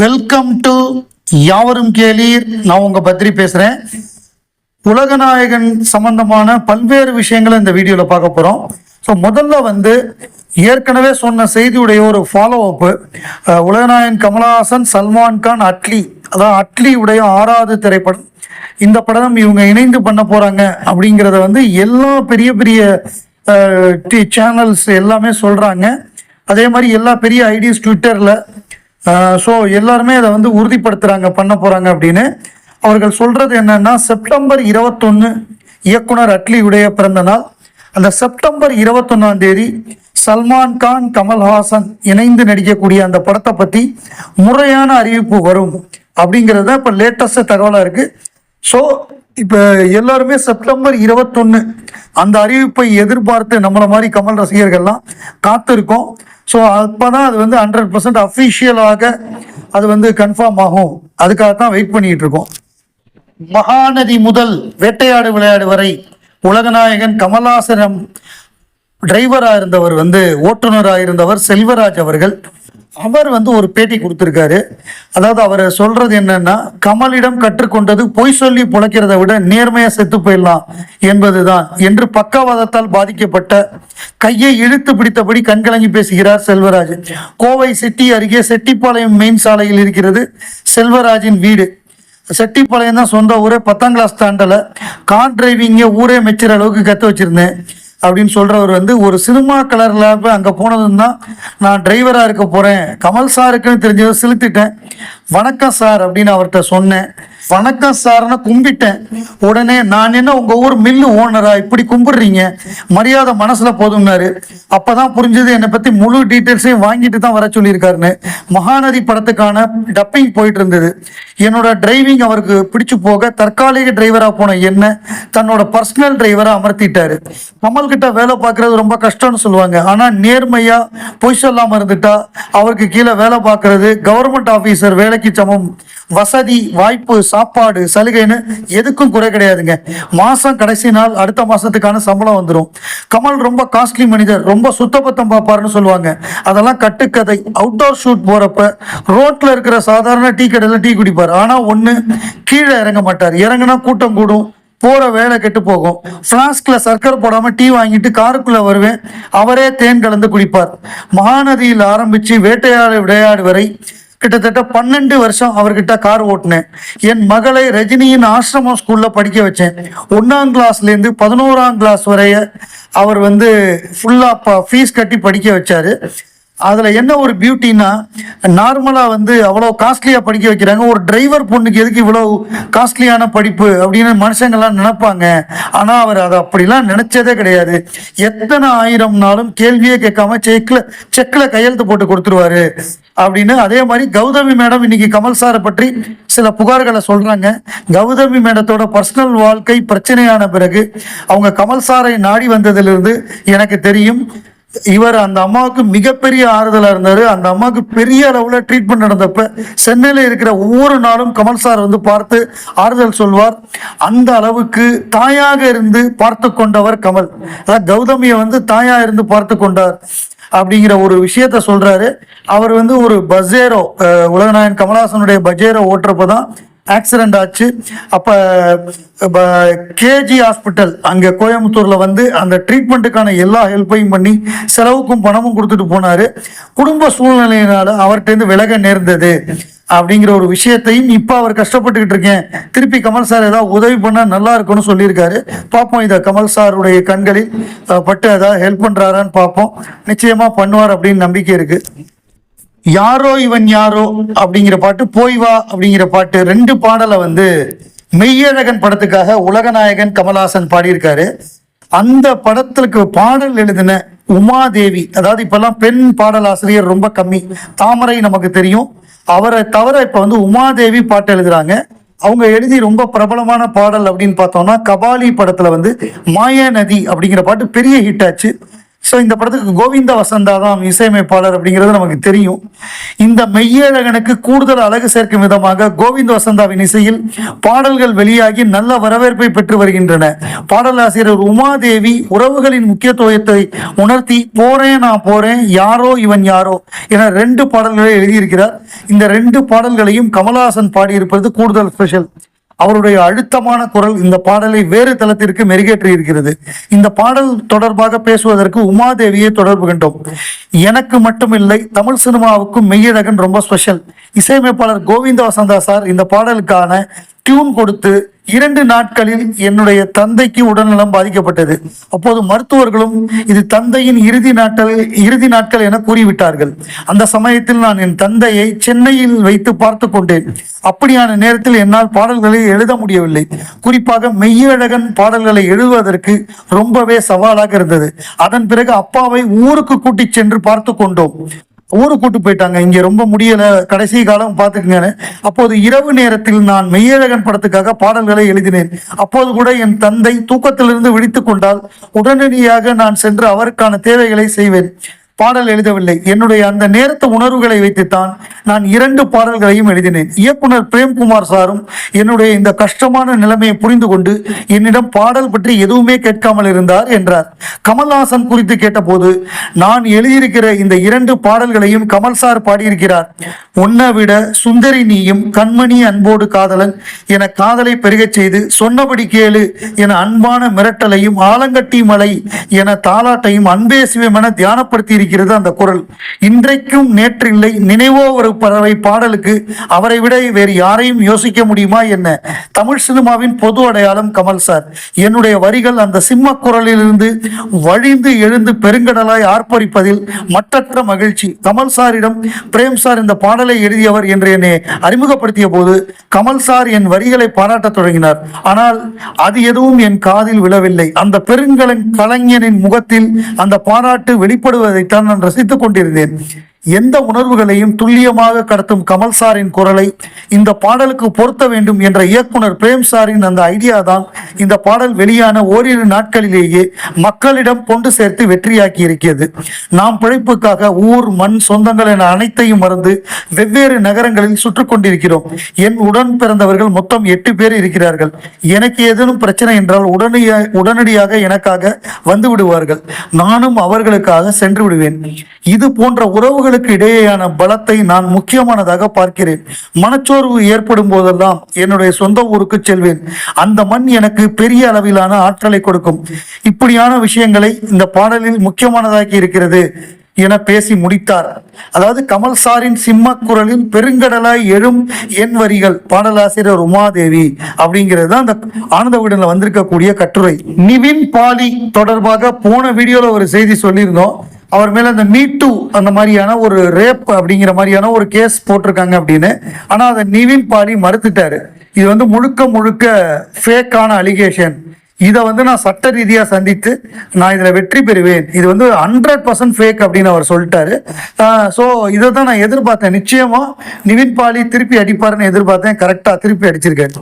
Welcome to யாவரும் கேளீர். நான் உங்க பத்ரி பேசுறேன். உலகநாயகன் சம்பந்தமான பல்வேறு விஷயங்களை இந்த வீடியோல பார்க்க போறோம். ஸோ முதல்ல வந்து ஏற்கனவே சொன்ன செய்தியுடைய ஒரு ஃபாலோ அப்பு உலகநாயகன் கமலஹாசன் சல்மான் கான் அட்லி. அதான் அட்லி உடைய ஆறாவது திரைப்படம். இந்த படம் இவங்க இணைந்து பண்ண போறாங்க அப்படிங்கிறத வந்து எல்லா பெரிய பெரிய சேனல்ஸ் எல்லாமே சொல்றாங்க. அதே மாதிரி எல்லா பெரிய ஐடிஸ் ட்விட்டர்ல ஸோ எல்லாருமே அதை வந்து உறுதிப்படுத்துகிறாங்க பண்ண போகிறாங்க அப்படின்னு. அவர்கள் சொல்கிறது என்னென்னா செப்டம்பர் இருபத்தொன்னு இயக்குனர் அட்லியுடைய பிறந்த நாள். அந்த செப்டம்பர் இருபத்தொன்னாம் தேதி சல்மான் கான் கமல்ஹாசன் இணைந்து நடிக்கக்கூடிய அந்த படத்தை பற்றி முறையான அறிவிப்பு வரும் அப்படிங்கிறது தான் இப்போ லேட்டஸ்ட் தகவலாக இருக்குது ஸோ இப்போ எல்லாருமே செப்டம்பர் இருபத்தொன்னு அந்த அறிவிப்பை எதிர்பார்த்து நம்மளை மாதிரி கமல் ரசிகர்கள்லாம் காத்திருக்கோம். ஸோ அப்போ தான் அது வந்து ஹண்ட்ரட் பர்சன்ட் அஃபிஷியலாக அது வந்து கன்ஃபார்ம் ஆகும். அதுக்காக தான் வெயிட் பண்ணிட்டு இருக்கோம். மகாநதி முதல் வேட்டையாடு விளையாடு வரை உலகநாயகன் கமலாசனம் டிரைவராக இருந்தவர் வந்து ஓட்டுநராக இருந்தவர் செல்வராஜ் அவர்கள். அவர் வந்து ஒரு பேட்டி கொடுத்துருக்காரு. அதாவது அவர் சொல்றது என்னன்னா கமலிடம் கற்றுக்கொண்டது பொய் சொல்லி புழைக்கிறத விட நேர்மையா செத்து போயிடலாம் என்பதுதான் என்று பக்கவாதத்தால் பாதிக்கப்பட்ட கையை இழுத்து பிடித்தபடி கண்கலங்கி பேசுகிறார் செல்வராஜ். கோவை செட்டி அருகே செட்டிப்பாளையம் மெயின் சாலையில் இருக்கிறது செல்வராஜின் வீடு. செட்டிப்பாளையம் தான் சொந்த ஊரே பத்தாம் கிளாஸ் தாண்டல கார் டிரைவிங்க ஊரே மெச்சுற அளவுக்கு கற்று வச்சிருந்தேன். அப்படின்னு சொல்றவர் வந்து ஒரு சினிமா கலர்ல லேப் அங்கே போனதும் தான் நான் டிரைவராக இருக்க போறேன். கமல் சாருக்குன்னு தெரிஞ்சதை செலுத்திட்டேன். வணக்கம் சார் அப்படின்னு அவர்கிட்ட சொன்னேன். வணக்கம் சார்னு கும்பிட்டேன். உடனே நான் என்ன உங்க ஊர் மில்லு ஓனரா இப்படி கும்பிடுறீங்க. மரியாதை மனசுல போதும்னாரு. அப்பதான் புரிஞ்சது என்னை பத்தி முழு டீட்டெயில்ஸையும் வாங்கிட்டு தான் வர சொல்லியிருக்காருன்னு. மகாநதி படத்துக்கான டப்பிங் போயிட்டு இருந்தது. என்னோட டிரைவிங் அவருக்கு பிடிச்சு போக தற்காலிக டிரைவரா போன என்ன தன்னோட பர்சனல் டிரைவரா அமர்த்திட்டாரு. கமல் கிட்ட வேலை பார்க்கறது ரொம்ப கஷ்டம்னு சொல்லுவாங்க. ஆனா நேர்மையா பொய் சொல்லாம இருந்துட்டா அவருக்கு கீழே வேலை பார்க்கறது கவர்மெண்ட் ஆபீசர் வேலைக்கு சமம் வசதி வாய்ப்பு சாப்பாடு சலுகைன்னு எதுக்கும் குறை கிடையாதுங்க. மாசம் கடைசி நாள் அடுத்த மாசத்துக்கான சம்பளம் வந்துடும் கமல் ரொம்ப காஸ்ட்லி மனிதர் ரொம்ப சுத்தபத்தம் பார்ப்பாருன்னு சொல்லுவாங்க. அதெல்லாம் கட்டுக்கதை. அவுட்டோர் ஷூட் போறப்ப ரோட்ல இருக்கிற சாதாரண டீ கடையில டீ குடிப்பார். ஆனா ஒண்ணு கீழே இறங்க மாட்டார். இறங்குனா கூட்டம் கூடும் போகிற வேலை கெட்டு போகும். ஃப்ளாஸ்கில் சர்க்கரை போடாமல் டீ வாங்கிட்டு காருக்குள்ளே வருவேன் அவரே தேன் கலந்து குடிப்பார். மகாநதியில் ஆரம்பிச்சு வேட்டையாடு விளையாடு வரை கிட்டத்தட்ட பன்னெண்டு வருஷம் அவர்கிட்ட கார் ஓட்டினேன். என் மகளை ரஜினியின் ஆசிரமம் ஸ்கூலில் படிக்க வச்சேன். ஒன்றாம் கிளாஸ்லேருந்து பதினோராம் கிளாஸ் வரைய அவர் வந்து ஃபுல்லாக ஃபீஸ் கட்டி படிக்க வச்சார். அதில் என்ன ஒரு பியூட்டின்னா நார்மலாக வந்து அவ்வளோ காஸ்ட்லியாக படிக்க வைக்கிறாங்க. ஒரு டிரைவர் பொண்ணுக்கு எதுக்கு இவ்வளோ காஸ்ட்லியான படிப்பு அப்படின்னு மனுஷங்கள்லாம் நினைப்பாங்க. ஆனால் அவர் அதை அப்படிலாம் நினச்சதே கிடையாது. எத்தனை ஆயிரம் நாளும் கேள்வியே கேட்காம செக்கில் செக்கில் கையெழுத்து போட்டு கொடுத்துருவாரு அப்படின்னு. அதே மாதிரி கௌதமி மேடம் இன்னைக்கு கமல் சாரை பற்றி சில புகார்களை சொல்றாங்க. கௌதமி மேடத்தோட பர்சனல் வாழ்க்கை பிரச்சனையான பிறகு அவங்க கமல் சாரை நாடி வந்ததிலிருந்து எனக்கு தெரியும். இவர் அந்த அம்மாவுக்கு மிகப்பெரிய ஆறுதலாக இருந்தார். அந்த அம்மாவுக்கு பெரிய அளவில் ட்ரீட்மெண்ட் நடந்தப்ப சென்னையில் இருக்கிற ஒவ்வொரு நாளும் கமல் சார் வந்து பார்த்து ஆறுதல் சொல்வார். அந்த அளவுக்கு தாயாக இருந்து பார்த்து கொண்டவர் கமல். அதாவது கௌதமியை வந்து தாயாக இருந்து பார்த்து கொண்டார் அப்படிங்கிற ஒரு விஷயத்த சொல்றாரு. அவர் வந்து ஒரு பஜேரோ உலகநாயன் கமலஹாசனுடைய பஜேரோ ஓட்டுறப்ப தான் ஆக்சிடென்ட் ஆச்சு. அப்போ கேஜி ஹாஸ்பிட்டல் அங்கே கோயம்புத்தூரில் வந்து அந்த ட்ரீட்மெண்ட்டுக்கான எல்லா ஹெல்ப்பையும் பண்ணி செலவுக்கும் பணமும் கொடுத்துட்டு போனார். குடும்ப சூழ்நிலையினால் அவர்கிட்டேருந்து விலக நேர்ந்தது அப்படிங்கிற ஒரு விஷயத்தையும் இப்போ அவர் கஷ்டப்பட்டுக்கிட்டு இருக்கேன். திருப்பி கமல் சார் ஏதாவது உதவி பண்ணால் நல்லா இருக்கும்னு சொல்லியிருக்காரு. பார்ப்போம் இதை கமல் சாருடைய கண்களில் பட்டு ஏதாவது ஹெல்ப் பண்ணுறாரான்னு பார்ப்போம் நிச்சயமாக பண்ணுவார் அப்படின்னு நம்பிக்கை இருக்குது யாரோ இவன் யாரோ அப்படிங்கிற பாட்டு போய் வா அப்படிங்கிற பாட்டு ரெண்டு பாடலை வந்து மெய்யழகன் படத்துக்காக உலகநாயகன் கமலஹாசன் பாடியிருக்காரு. அந்த படத்துக்கு பாடல் எழுதின உமாதேவி அதாவது இப்பெல்லாம் பெண் பாடலாசிரியர் ரொம்ப கம்மி தாமரை நமக்கு தெரியும். அவரை தவிர இப்போ வந்து உமாதேவி பாட்டு எழுதுறாங்க. அவங்க எழுதி ரொம்ப பிரபலமான பாடல் அப்படின்னு பார்த்தோம்னா கபாலி படத்துல வந்து மாயா நதி அப்படிங்கிற பாட்டு பெரிய ஹிட் ஆச்சு. ஸோ இந்த படத்துக்கு கோவிந்த வசந்தா தான் இசையமைப்பாளர் அப்படிங்கிறது நமக்கு தெரியும். இந்த மெய்யழகனுக்கு கூடுதல் அழகு சேர்க்கும் விதமாக கோவிந்த வசந்தாவின் இசையில் பாடல்கள் வெளியாகி நல்ல வரவேற்பை பெற்று வருகின்றன. பாடலாசிரியர் உமாதேவி உறவுகளின் முக்கியத்துவத்தை உணர்த்தி போறேன் நான் போறேன் யாரோ இவன் யாரோ என ரெண்டு பாடல்களை எழுதியிருக்கிறார். இந்த ரெண்டு பாடல்களையும் கமலஹாசன் பாடியிருப்பது கூடுதல் ஸ்பெஷல். அவருடைய அழுத்தமான குரல் இந்த பாடலை வேறு தளத்திற்கு மெருகேற்றி இருக்கிறது. இந்த பாடல் தொடர்பாக பேசுவதற்கு உமாதேவியை தொடர்பு கண்டோம். எனக்கு மட்டுமில்லை தமிழ் சினிமாவுக்கும் மெய்யழகன் ரொம்ப ஸ்பெஷல் இசையமைப்பாளர் கோவிந்த வசந்தா சார் இந்த பாடலுக்கான டியூன் கொடுத்து இரண்டு நாட்களில் என்னுடைய தந்தைக்கு உடல்நலம் பாதிக்கப்பட்டது. அப்போது மருத்துவர்களும் இது தந்தையின் இறுதி நாட்கள் இறுதி நாட்கள் என கூறிவிட்டார்கள். அந்த சமயத்தில் நான் என் தந்தையை சென்னையில் வைத்து பார்த்து கொண்டேன். அப்படியான நேரத்தில் என்னால் பாடல்களை எழுத முடியவில்லை. குறிப்பாக மெய்யழகன் பாடல்களை எழுதுவதற்கு ரொம்பவே சவாலாக இருந்தது. அதன் பிறகு அப்பாவை ஊருக்கு கூட்டிச் சென்று பார்த்து கொண்டோம். ஊருக்கு கூட்டு போயிட்டாங்க. இங்க ரொம்ப முடியல. கடைசி காலம் பார்த்துக்குங்கன்னு அப்போது இரவு நேரத்தில் நான் மெய்யழகன் படத்துக்காக பாடல்களை எழுதினேன். அப்போது கூட என் தந்தை தூக்கத்திலிருந்து விழித்துக் கொண்டால் உடனடியாக நான் சென்று அவருக்கான தேவைகளை செய்வேன். பாடல் எழுதவில்லை. என்னுடைய அந்த நேரத்து உணர்வுகளை வைத்துத்தான் நான் இரண்டு பாடல்களையும் எழுதினேன். இயக்குனர் பிரேம்குமார் சாரும் என்னுடைய இந்த கஷ்டமான நிலைமையை புரிந்து கொண்டு என்னிடம் பாடல் பற்றி எதுவுமே கேட்காமல் இருந்தார் என்றார். கமல்ஹாசன் குறித்து கேட்டபோது நான் எழுதியிருக்கிற இந்த இரண்டு பாடல்களையும் கமல் சார் பாடியிருக்கிறார். உன்னை விட சுந்தரி நீயும் கண்மணி அன்போடு காதலன் என காதலை பெருகச் செய்து சொன்னபடி கேளு என அன்பான மிரட்டலையும் ஆலங்கட்டி மலை என தாலாட்டையும் அன்பே சிவம் என தியானப்படுத்தி இருக்கிறது அந்த குரல். இன்றைக்கும் நேற்றில்லை நினைவோ ஒரு பறவை பாடலுக்கு அவரை விட வேறு யாரையும் யோசிக்க முடியுமா என்ன? தமிழ் சினிமாவின் பொது அடையாளம் கமல் சார். என்னுடைய வரிகள் அந்த சிம்ம குரலிலிருந்து வழிந்து எழுந்து பெருங்கடலாய் ஆர்ப்பரிப்பதில் மற்றற்ற மகிழ்ச்சி. கமல் சாரிடம் பிரேம் சார் இந்த பாடலை எழுதியவர் என்று என்னை அறிமுகப்படுத்திய போது கமல் சார் என் வரிகளை பாராட்டத் தொடங்கினார். ஆனால் அது எதுவும் என் காதில் விழவில்லை. அந்த பெருங்கலன் கலைஞனின் முகத்தில் அந்த பாராட்டு வெளிப்படுவதை நான் ரசித்துக் கொண்டிருந்தேன். எந்த உணர்வுகளையும் துல்லியமாக கடத்தும் கமல் சாரின் குரலை இந்த பாடலுக்கு பொருத்த வேண்டும் என்ற இயக்குனர் பிரேம் சாரின் அந்த ஐடியா தான் இந்த பாடல் வெளியான ஓரிரு நாட்களிலேயே மக்களிடம் கொண்டு சேர்த்து வெற்றியாக்கி இருக்கிறது. நாம் பிழைப்புக்காக ஊர் மண் சொந்தங்கள் என அனைத்தையும் மறந்து வெவ்வேறு நகரங்களில் சுற்று கொண்டிருக்கிறோம். என் உடன் பிறந்தவர்கள் மொத்தம் எட்டு பேர் இருக்கிறார்கள். எனக்கு ஏதேனும் பிரச்சனை என்றால் உடனடியாக உடனடியாக எனக்காக வந்து விடுவார்கள். நானும் அவர்களுக்காக சென்று விடுவேன். இது போன்ற உறவுகளுக்கு இடையேயான பலத்தை நான் முக்கியமானதாக பார்க்கிறேன். மனச்சோர்வு ஏற்படும் போதெல்லாம் என்னுடைய சொந்த ஊருக்கு செல்வேன். அந்த மண் எனக்கு பெரிய அளவிலான ஆற்றலை கொடுக்கும். இப்படியான விஷயங்களை இந்த பாடலில் முக்கியமானதாக்கி இருக்கிறது என பேசி முடித்தார். அதாவது கமல் சாரின் சிம்ம குரலில் பெருங்கடலாய் எழும் என் வரிகள் பாடலாசிரியர் உமாதேவி அப்படிங்கிறது தான் அந்த ஆனந்த விடல வந்திருக்கக்கூடிய கட்டுரை. நிவின் பாலி தொடர்பாக போன வீடியோல ஒரு செய்தி சொல்லியிருந்தோம். அவர் மேல அந்த மீட்டு அந்த மாதிரியான ஒரு ரேப் அப்படிங்கிற மாதிரியான ஒரு கேஸ் போட்டிருக்காங்க அப்படின்னு. ஆனா அதை நிவின் பாலி மறுத்துட்டாரு. இது வந்து முழுக்க முழுக்க ஃபேக்கான அலிகேஷன் இதை வந்து நான் சட்ட ரீதியாக சந்தித்து நான் இதில் வெற்றி பெறுவேன். இது வந்து ஹண்ட்ரட் பர்சன்ட் ஃபேக் அப்படின்னு அவர் சொல்லிட்டாரு. ஸோ இதை தான் நான் எதிர்பார்த்தேன். நிச்சயமாக நிவின் பாலி திருப்பி அடிப்பாருன்னு எதிர்பார்த்தேன். கரெக்டாக திருப்பி அடிச்சிருக்கேன்